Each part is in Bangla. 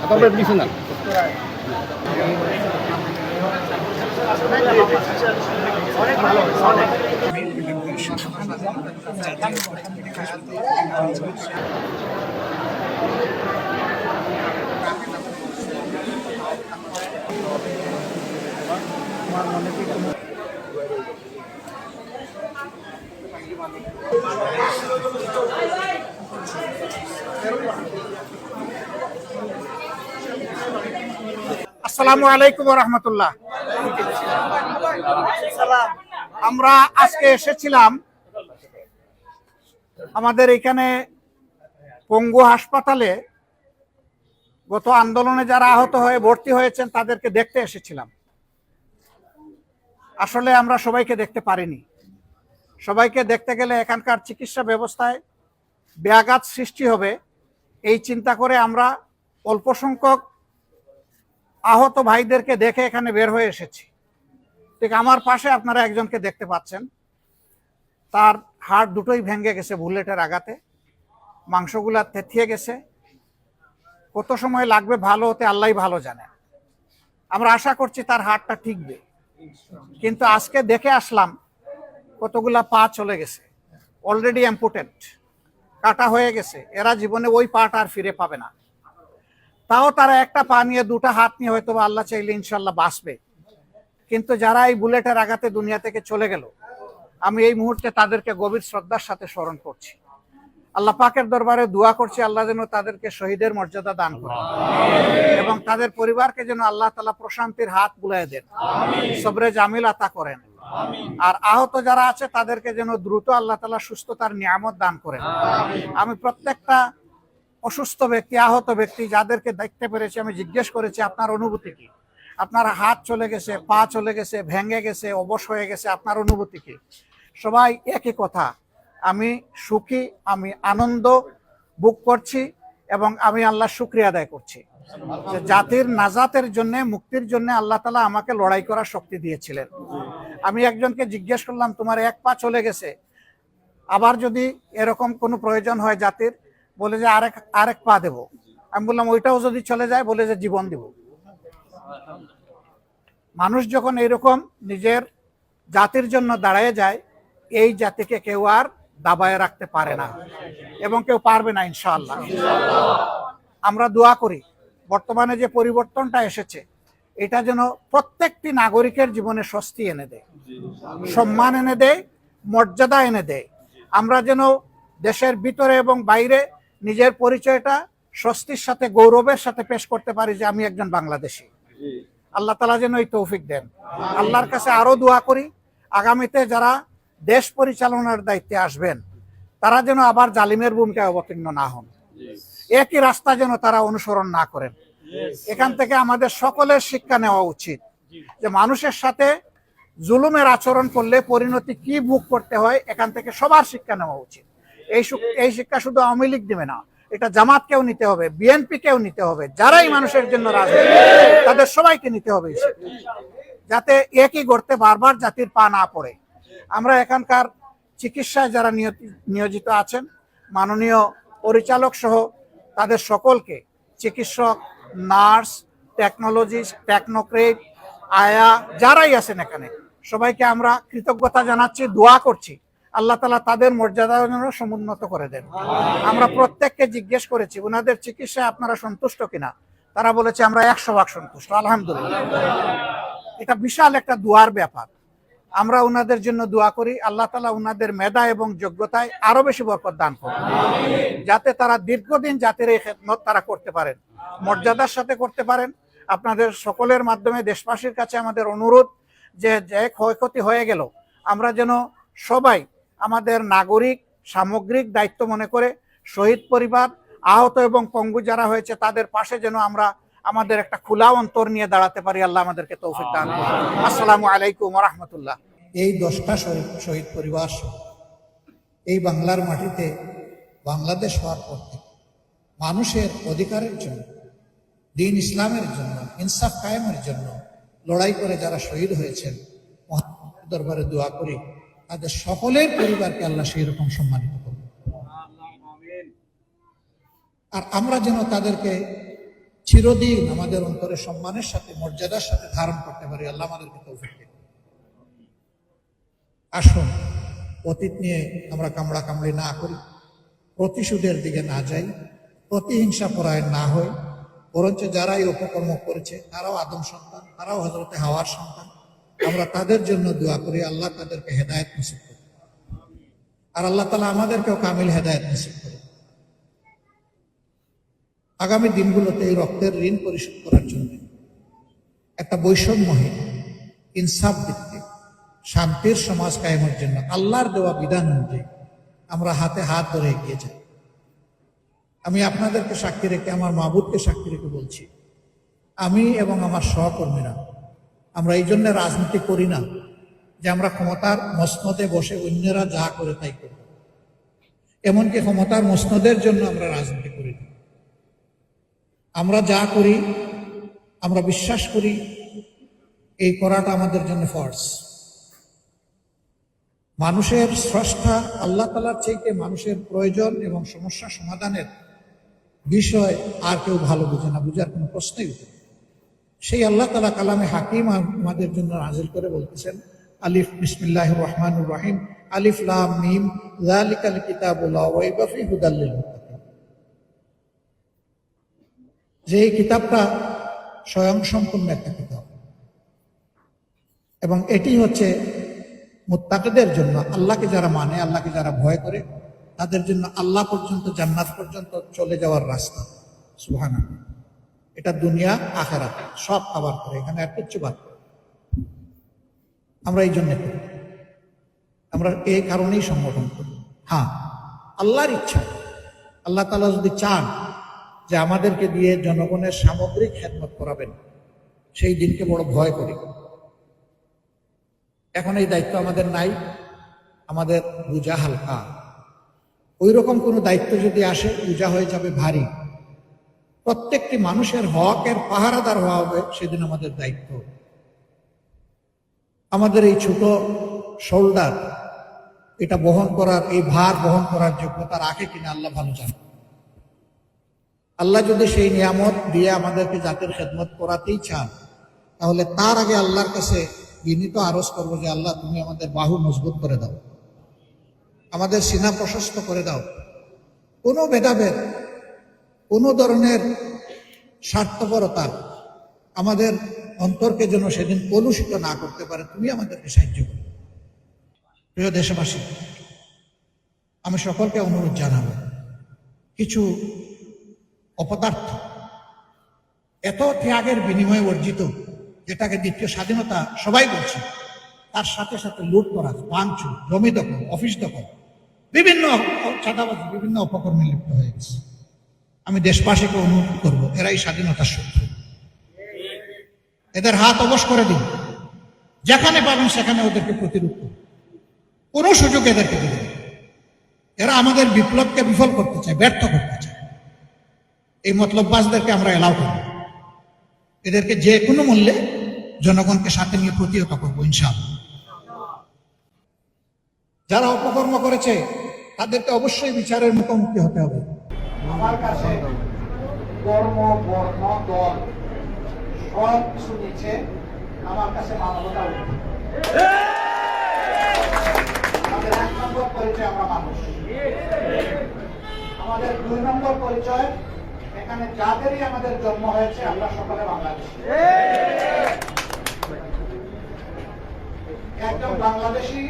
তারপরে দিচ্ছেন না Thank you. আসসালামু আলাইকুম রহমতুল্লাহ। আমরা আজকে এসেছিলাম আমাদের এখানে পঙ্গু হাসপাতালে। গত আন্দোলনে যারা আহত হয়ে ভর্তি হয়েছেন, তাদেরকে দেখতে এসেছিলাম। আসলে আমরা সবাইকে দেখতে পারিনি। সবাইকে দেখতে গেলে এখানকার চিকিৎসা ব্যবস্থায় ব্যাঘাত সৃষ্টি হবে। এই চিন্তা করে আমরা অল্প সংখ্যক আহত ভাইদেরকে দেখে এখানে বের হয়ে এসেছি। ঠিক আমার পাশে আপনারা একজনকে দেখতে পাচ্ছেন। তার হাড় দুটোই ভেঙে গেছে বুলেটের আঘাতে। মাংসগুলা থেথিয়ে গেছে। কত সময় লাগবে ভালো হতে আল্লাহ ভালো জানে। আমরা আশা করছি তার হাড়টা ঠিকবে। কিন্তু আজকে দেখে আসলাম, কতগুলা পা চলে গেছে। অলরেডি অ্যাম্পুটেন্ট কাটা হয়ে গেছে। এরা জীবনে ওই পাটা আর ফিরে পাবে না। তাও তারা একটা পা নিয়ে দুটা হাত নিয়ে হয়তো আল্লাহ চাইলে ইনশাল্লাহ বাঁচবে। কিন্তু যারা এই বুলেটের আঘাতে দুনিয়া থেকে চলে গেল আমি এই মুহূর্তে তাদেরকে গভীর শ্রদ্ধার সাথে স্মরণ করছি। আল্লাহ পাকের দরবারে দোয়া করছি আল্লাহ যেন তাদেরকে শহীদের মর্যাদা দান করে এবং তাদের পরিবারকে যেন আল্লাহ তালা প্রশান্তির হাত বুলাই দেন। সবরে জামিল আতা করেন। আর আহত যারা আছে তাদেরকে যেন দ্রুত আল্লাহ তালা সুস্থতার নিয়ামত দান করেন। আমি প্রত্যেকটা অসুস্থ ব্যক্তি, আহত ব্যক্তি যাদেরকে দেখতে পেরেছি, আমি জিজ্ঞেস করেছি, আপনার অনুভূতি কি? আপনার হাত চলে গেছে, পা চলে গেছে, ভেঙে গেছে, অবশ হয়ে গেছে, আপনার অনুভূতি কি? সবাই একই কথা, আমি সুখী, আমি আনন্দ বুক করছি এবং আমি আল্লাহ শুক্রিয়া আদায় করছি। জাতির নাজাতের জন্য, মুক্তির জন্য আল্লাহ তালা আমাকে লড়াই করার শক্তি দিয়েছিলেন। আমি একজনকে জিজ্ঞেস করলাম, তোমার এক পা চলে গেছে, আবার যদি এরকম কোনো প্রয়োজন হয় জাতির? বলে যে আরেক আরেক পা দেব। আমি বললাম, ওইটাও যদি চলে যায়, বলে যে জীবন দেব। মানুষ যখন এরকম নিজের জাতির জন্য দাঁড়ায় যায়, এই জাতিকে কেউ আর দাবায় রাখতে পারে না এবং কেউ পারবে না, ইনশাআল্লাহ। আমরা দোয়া করি, বর্তমানে যে পরিবর্তনটা এসেছে, এটা যেন প্রত্যেকটি নাগরিকের জীবনে স্বস্তি এনে দেয়, সম্মান এনে দেয়, মর্যাদা এনে দেয়। আমরা যেন দেশের ভিতরে এবং বাইরে নিজের পরিচয়টা স্বস্তির সাথে গৌরবের সাথে পেশ করতে পারি যে আমি একজন বাংলাদেশি। আল্লাহ তালা যেন এই তৌফিক দেন। আল্লাহর কাছে আরও দোয়া করি আগামীতে যারা দেশ পরিচালনার দায়িত্বে আসবেন তারা যেন আবার জালিমের ভূমিকায় অবতীর্ণ না হন। একই রাস্তা যেন তারা অনুসরণ না করেন। এখান থেকে আমাদের সকলের শিক্ষা নেওয়া উচিত যে মানুষের সাথে জুলুমের আচরণ করলে পরিণতি কি ভোগ করতে হয় এখান থেকে সবার শিক্ষা নেওয়া উচিত। এই এই শিক্ষা শুধু আওয়ামী লীগ দেবে না, এটা জামাতকেও নিতে হবে বিএনপি কেও নিতে হবে, যারাই মানুষের জন্য রাজনীতি তাদের সবাইকে নিতে হবে। যাতে একই গর্তে বারবার জাতির পা না পড়ে আমরা এখানকার চিকিৎসায় যারা নিয়োজিত আছেন, মাননীয় পরিচালক সহ তাদের সকলকে চিকিৎসক, নার্স টেকনোলজিস্ট টেকনোক্রেট আয়া, যারাই আছেন এখানে, সবাইকে আমরা কৃতজ্ঞতা জানাচ্ছি, দোয়া করছি আল্লাহ তালা তাদের মর্যাদা সমুন্নত করে দেন। আমরা প্রত্যেককে জিজ্ঞেস করেছি ওনাদের চিকিৎসায় আপনারা সন্তুষ্ট কিনা? তারা বলেছে আমরা একশো ভাগ সন্তুষ্ট আলহামদুলিল্লাহ। এটা বিশাল একটা দুয়ার ব্যাপার। আমরা ওনাদের জন্য দোয়া করি আল্লাহ তালা ওনাদের মেধা এবং যোগ্যতায় আরও বেশি বরকত দান করুন। যাতে তারা দীর্ঘদিন জাতির এই খেদমত তারা করতে পারেন মর্যাদার সাথে করতে পারেন। আপনাদের সকলের মাধ্যমে দেশবাসীর কাছে আমাদের অনুরোধ যে যে ক্ষয়ক্ষতি হয়ে গেল আমরা যেন সবাই আমাদের নাগরিক সামগ্রিক দায়িত্ব মনে করে শহীদ পরিবার আহত এবং পঙ্গু যারা হয়েছে তাদের পাশে যেন আমরা আমাদের একটা খোলা অন্তর নিয়ে দাঁড়াতে পারি আল্লাহ আমাদেরকে তৌফিক দান করুন। আসসালামু আলাইকুম রহমতুল্লাহ। এই দশটা শহীদ পরিবার এই বাংলার মাটিতে বাংলাদেশ হওয়ার পর থেকে মানুষের অধিকারের জন্য দিন ইসলামের জন্য ইনসাফ কায়েমের জন্য লড়াই করে যারা শহীদ হয়েছেন দরবারে দোয়া করি। তাদের সকলের পরিবারকে আল্লাহ সেই রকম সম্মানিত করুন। আর আমরা যেন তাদেরকে চিরদিন আমাদের অন্তরে সম্মানের সাথে, মর্যাদার সাথে ধারণ করতে পারি, আল্লাহ আমাদেরকে দিন। আসুন, অতীত নিয়ে আমরা কামড়া কামড়ি না করি, প্রতিশোধের দিকে না যাই, প্রতিহিংসা পরায়ণ না হই, বরঞ্চ যারাই উপকর্ম করেছে, তারাও আদম সন্তান, তারাও হজরতে হাওয়ার সন্তান আমরা তাদের জন্য দোয়া করি, আল্লাহ তাদেরকে হেদায়ত নসিব করে আর আল্লাহ তালা আমাদেরকেও কামিল হেদায়ত নসিব করে আগামী দিনগুলোতে এই রক্তের ঋণ পরিশোধ করার জন্য একটা বৈষম্যহীন, ইনসাফ ভিত্তিক, শান্তির সমাজ কায়েমের জন্য আল্লাহর দেওয়া বিধান অনুযায়ী আমরা হাতে হাত ধরে এগিয়ে যাই। আমি আপনাদেরকে সাক্ষী রেখে, আমার মাবুদকে সাক্ষী রেখে বলছি, আমি এবং আমার সহকর্মীরা আমরা এই জন্য রাজনীতি করি না যে আমরা ক্ষমতার মসনদে বসে অন্যরা যা করে তাই করব। এমনকি ক্ষমতার মসনদের জন্য আমরা রাজনীতি করি না। আমরা যা করি, আমরা বিশ্বাস করি, এই করাটা আমাদের জন্য ফর্স মানুষের স্রষ্টা আল্লাহ তালার চাইতে মানুষের প্রয়োজন এবং সমস্যা সমাধানের বিষয় আর কেউ ভালো বুঝে না, বুঝার কোনো প্রশ্নই উঠে। সেই আল্লাহ তালা কালামে হাকিম আমাদের জন্য হাজির করে বলতেছেন, আলিফ বিসমিল্লাহ রহমান রাহিম, আলিফ লাম মিম জালিকাল কিতাবুল্লাহ ওয়াইবাফি হুদাল্লিল। যে এই কিতাবটা স্বয়ং সম্পূর্ণ একটা কিতাব। এবং এটি হচ্ছে মুত্তাকিদের জন্য, আল্লাহকে যারা মানে আল্লাহকে যারা ভয় করে, তাদের জন্য আল্লাহ পর্যন্ত, জান্নাত পর্যন্ত চলে যাওয়ার রাস্তা। সুহানা এটা দুনিয়া আখেরা সব আবার করে, এখানে আর কিচ্ছু বাদ আমরা এই জন্য করি। আমরা এই কারণেই সংগঠন করি। হ্যাঁ আল্লাহর ইচ্ছা। আল্লাহ তালা যদি চান যে আমাদেরকে দিয়ে জনগণের সামগ্রিক খেদমত করাবেন, সেই দিনকে বড় ভয় করি। এখন এই দায়িত্ব আমাদের নাই, আমাদের বোঝা হালকা। ওই রকম কোনো দায়িত্ব যদি আসে বোঝা হয়ে যাবে ভারী। প্রত্যেকটি মানুষের হকের পাহারাদার হওয়া হবে সেদিন আমাদের দায়িত্ব। আমাদের এই ছোট শোল্ডার, এটা বহন করার, এই ভার বহন করার যোগ্যতা রাখে কিনা আল্লাহ ভালো জানে। আল্লাহ যদি সেই নিয়ামত দিয়ে আমাদেরকে জাতির খেদমত করাতেই চান, তাহলে তার আগে আল্লাহর কাছে বিনীত আরজ করব যে আল্লাহ, তুমি আমাদের বাহু মজবুত করে দাও। আমাদের সিনা প্রশস্ত করে দাও। কোনো ভেদাভেদ কোনো ধরনের স্বার্থপরতা আমাদের অন্তরকে যেন সেদিন কলুষিত না করতে পারে, তুমি আমাদেরকে সাহায্য করো। প্রিয় দেশবাসী, আমি সকলকে অনুরোধ জানাব, কিছু অপদার্থ এত ত্যাগের বিনিময়ে অর্জিত, যেটাকে দ্বিতীয় স্বাধীনতা সবাই বলছে, তার সাথে সাথে লুট করা, ভাঙচুর, জমি দখল, অফিস দখল, বিভিন্ন চাঁদাবাজি, বিভিন্ন অপকর্মে লিপ্ত হয়ে গেছে। আমি দেশবাসীকে অনুরোধ করব, এরাই স্বাধীনতার শত্রু। এদের হাত অবশ করে দিন। যেখানে পাবেন সেখানে ওদেরকে প্রতিরোধ করুন। কোনো সুযোগ এদেরকে দিবেন এরা আমাদের বিপ্লবকে বিফল করতে চায়, ব্যর্থ করতে চায়। এই মতলববাজদেরকে আমরা এলাও করব। এদেরকে যে কোনো মূল্যে জনগণকে সাথে নিয়ে প্রতিহত করব, ইনশাআল্লাহ। যারা অপকর্ম করেছে, তাদেরকে অবশ্যই বিচারের মুখোমুখি হতে হবে। আমার কাছে কর্ম, বর্ণ, দল, সব কিছু নিচ্ছে আমার কাছে মানবতা আমাদের এক নম্বর পরিচয় আমরা মানুষ। আমাদের দুই নম্বর পরিচয়, এখানে যাদেরই আমাদের জন্ম হয়েছে, আমরা সকলে বাংলাদেশ। একজন বাংলাদেশি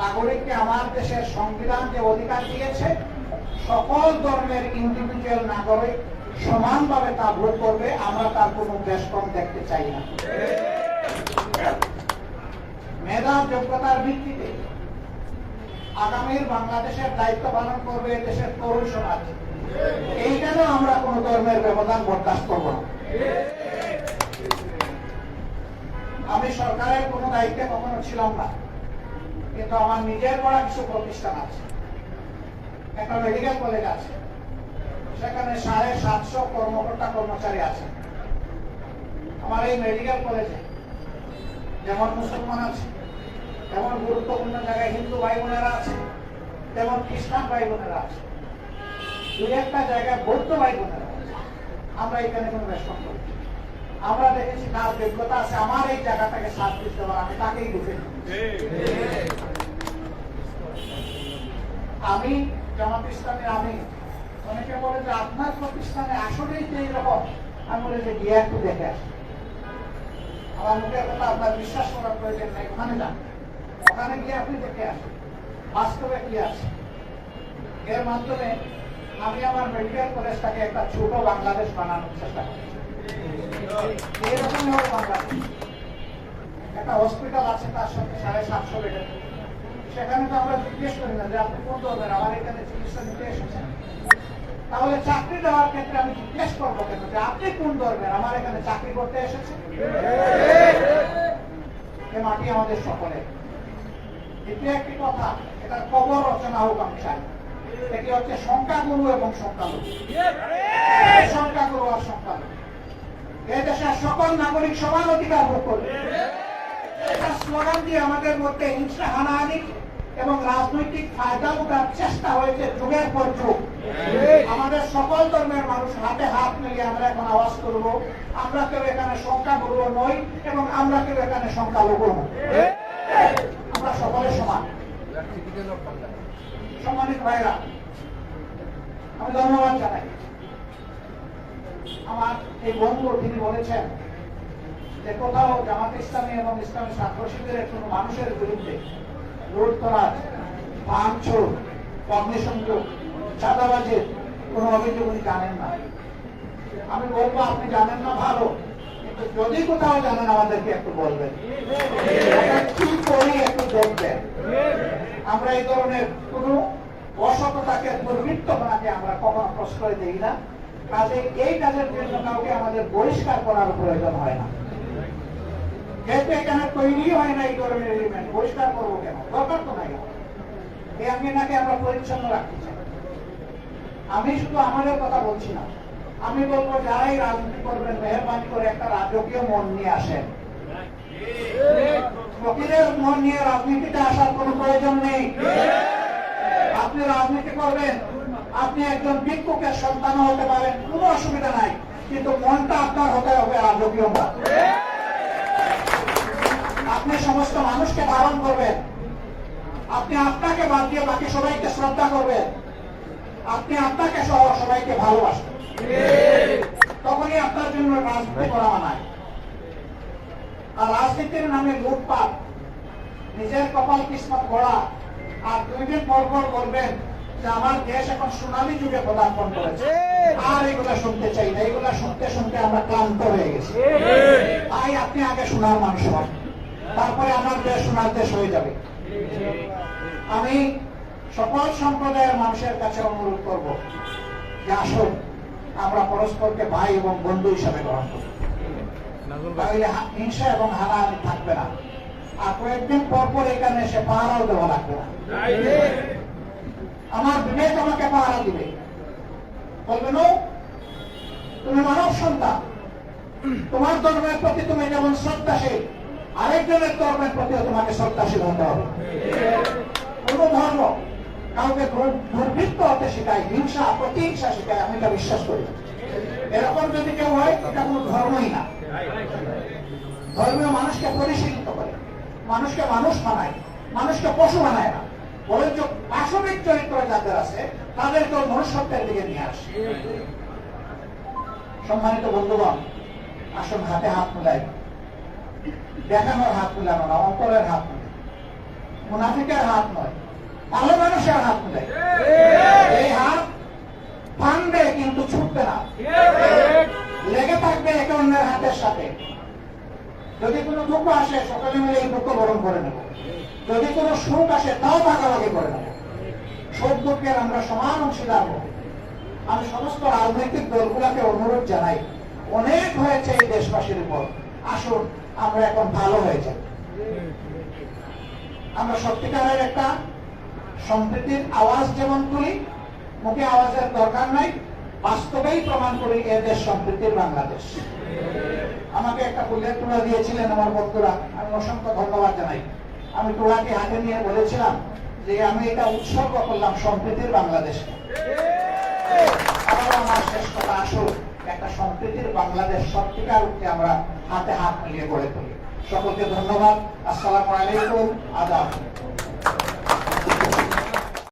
নাগরিককে আমার দেশের সংবিধান যে অধিকার দিয়েছে সকল ধর্মের ইন্ডিভিজুয়াল নাগরিক সমানভাবে তা ভোট করবে, আমরা তার কোনো বেশকম দেখতে চাই না। মেধা যোগ্যতার ভিত্তিতে আগামীর বাংলাদেশের দায়িত্ব পালন করবে দেশের তরুণ সমাজ। এইখানেও আমরা কোন ধর্মের ব্যবধান বরদাস্ত করব না। আমি সরকারের কোনো দায়িত্বে কখনো ছিলাম না, কিন্তু আমার নিজের পড়া কিছু প্রতিষ্ঠান আছে। একটা মেডিকেল কলেজ আছে। সেখানে সাড়ে সাতশো কর্মকর্তা কর্মচারী আছে। আমার এই মেডিকেল কলেজে যেমন মুসলমান আছে, তেমন গুরুত্বপূর্ণ জায়গায় হিন্দু ভাই বোনেরা আছে, তেমন খ্রিস্টান ভাই বোনেরা আছে। দুই একটা জায়গায় বৌদ্ধ ভাই বোনেরা আছে। আমরা এখানে কোনো বেশন করি আমরা দেখেছি তার যোগ্যতা আছে। আমার এই জায়গাটাকে সাথ দিতে পারে আমি তাকেই ঢুকে আমি জামাত ইসলামের আমি, অনেকে বলে যে আপনার প্রতিষ্ঠানে আসলেই যে এইরকম। আমি বলে যে গিয়ে একটু দেখে আসি আমার মুখের কথা, আপনার বিশ্বাস করার প্রয়োজন নেই, ওখানে যান। ওখানে গিয়ে আপনি দেখে আসেন, বাস্তবে কি আছে। এর মাধ্যমে আমি আমার মেডিকেল কলেজটাকে একটা ছোট বাংলাদেশ বানানোর চেষ্টা করছি। এইরকমই হবে বাংলাদেশ। একটা হসপিটাল আছে, তার সাথে সাড়ে সাতশো বেডের সেখানে তো আমরা জিজ্ঞেস করি না যে আপনি কোন ধরনের আমার এখানে চিকিৎসা নিতে এসেছেন। তাহলে চাকরি দেওয়ার ক্ষেত্রে আমি জিজ্ঞেস করব কেন যে আপনি কোন ধর্মের আমার এখানে চাকরি করতে এসেছেন এ মাটি আমাদের সকলে দ্বিতীয় একটি কথা, এটার কবর রচনা হোক আমি চাই। এটি হচ্ছে সংখ্যাগুরু এবং সংখ্যালঘু। সংখ্যাগুরু আর সংখ্যালঘু। এ দেশের সকল নাগরিক সমান অধিকার ভোগ করবে। স্লোগান দিয়ে আমাদের মধ্যে হিংসা, হানাহানি এবং রাজনৈতিক ফায়দা উঠার চেষ্টা হয়েছে যুগের পর যুগ। আমাদের সকল ধর্মের মানুষ হাতে হাত মিলিয়ে আমরা এখন আওয়াজ করব আমরা কেউ এখানে সংখ্যাগুরু নই এবং আমরা কেউ এখানে সংখ্যালঘু নই। আমরা সকলে সমান। সম্মানিত ভাইরা আমি ধন্যবাদ জানাই। আমার এই বন্ধু তিনি বলেছেন যে কোথাও জামাত ইসলামী এবং ইসলামী ছাত্র শিবিরের কোনো মানুষের বিরুদ্ধে আপনি জানেন না ভালো, কিন্তু যদি কোথাও জানেন, আমাদেরকে একটু বলবেন। কি করি একটু দেখবেন। আমরা এই ধরনের কোনো অসততাকে দুর্বৃত্তপনাকে আমরা কখনো প্রশ্রয় দিই না। কাজে এই কাজের জন্য কাউকে আমাদের বহিষ্কার করার প্রয়োজন হয় না। যেহেতু এখানে তৈরি হয় না এই ধরনের এলিমেন্ট পরিষ্কার করব কেন? দরকার তো নাই। এই আঙ্গিনাকে আমরা পরিচ্ছন্ন রাখতে চাই। আমি শুধু আমাদের কথা বলছি না। আমি বলব, যারাই রাজনীতি করবেন, মেহরবানি করে একটা রাজকীয় মন নিয়ে আসেন। ফকিরের মন নিয়ে রাজনীতিতে আসার কোনো প্রয়োজন নেই। আপনি রাজনীতি করবেন, আপনি একজন ভিক্ষুকের সন্তান হতে পারেন, কোনো অসুবিধা নাই। কিন্তু মনটা আপনার হতে হবে রাজকীয় মন। আপনি সমস্ত মানুষকে ধারণ করবেন। আপনি আপনাকে বাদ দিয়ে বাকি সবাইকে শ্রদ্ধা করবেন। আপনি আপনাকে সহ সবাইকে ভালোবাসবেন। তখনই আপনার জন্য রাজনীতি করা মানায়। আর রাজনীতির নামে লুটপাট, নিজের কপাল কিসমত গড়া, আর দুই দিন পর পর বলবেন যে আমার দেশ এখন সোনালী যুগে পদার্পণ করেছে। আর এগুলা শুনতে চাই না, এগুলা শুনতে শুনতে আমরা ক্লান্ত হয়ে গেছি। তাই আপনি আগে শোনার মানুষ হন। তারপরে আমার দেশ সোনার দেশ হয়ে যাবে। আমি সকল সম্প্রদায়ের মানুষের কাছে অনুরোধ করব যে আসুন, আমরা পরস্পরকে ভাই এবং বন্ধু হিসাবে গ্রহণ করি। তাহলে হিংসা এবং থাকবে না। আর কয়েকদিন পর পর এখানে এসে পাহারাও দেওয়া লাগবে না। আমার পাহারা দিবে। তুমি মানব সন্তান। তোমার ধর্মের প্রতি তুমি যেমন শ্রদ্ধাশীল আরেকজনের ধর্মের প্রতিও তোমাকে শ্রদ্ধাশীল হতে হবে। কোন ধর্ম কাউকে দুর্বৃত্ত হতে শেখায়, হিংসা, প্রতিহিংসা শেখায়, আমি এটা বিশ্বাস করি এরকম যদি কেউ হয়, এটা কোনো ধর্মই না। ধর্মীয় মানুষকে পরিশীলিত করে। মানুষকে মানুষ বানায় মানুষকে পশু বানায় না। বরঞ্চ পাশবিক চরিত্র যাদের আছে, তাদেরকেও মনুষ্যত্বের দিকে নিয়ে আসে। সম্মানিত বন্ধুগণ, আসুন হাতে হাত মিলাই। দেখানোর হাত মিলানো না, অন্তরের হাত মিলে মুনাফিকের হাত নয়, ভালো মানুষের হাত মিলে এই হাত ভাঙবে কিন্তু ছুটবে না। লেগে থাকবে একে অন্যের হাতের সাথে। যদি কোনো দুঃখ আসে, সকলে মিলে এই দুঃখ বরণ করে নেব। যদি কোনো সুখ আসে, তাও ভাগাভাগি করে নেব। সুখ দুঃখের আমরা সমান অংশীদার হব। আমি সমস্ত রাজনৈতিক দলগুলোকে অনুরোধ জানাই, অনেক হয়েছে এই দেশবাসীর উপর। আসুন আমরা এখন ভালো হয়ে যাই। আমরা সত্যিকারের একটা সম্প্রীতির আওয়াজ যেমন তুলি, মুখে আওয়াজের দরকার নাই, বাস্তবেই প্রমাণ করি এ দেশ সম্প্রীতির বাংলাদেশ। আমাকে একটা ফুলের তোড়া দিয়েছিলেন আমার বন্ধুরা, আমি অসংখ্য ধন্যবাদ জানাই। আমি তোড়াটি হাতে নিয়ে বলেছিলাম যে আমি এটা উৎসর্গ করলাম সম্প্রীতির বাংলাদেশকে। আমার শেষ কথা আসুক একটা সম্প্রীতির বাংলাদেশ সত্যিকার রূপে আমরা হাতে হাত মিলিয়ে গড়ে তুলি। সকলকে ধন্যবাদ। আসসালামু আলাইকুম। আদাব।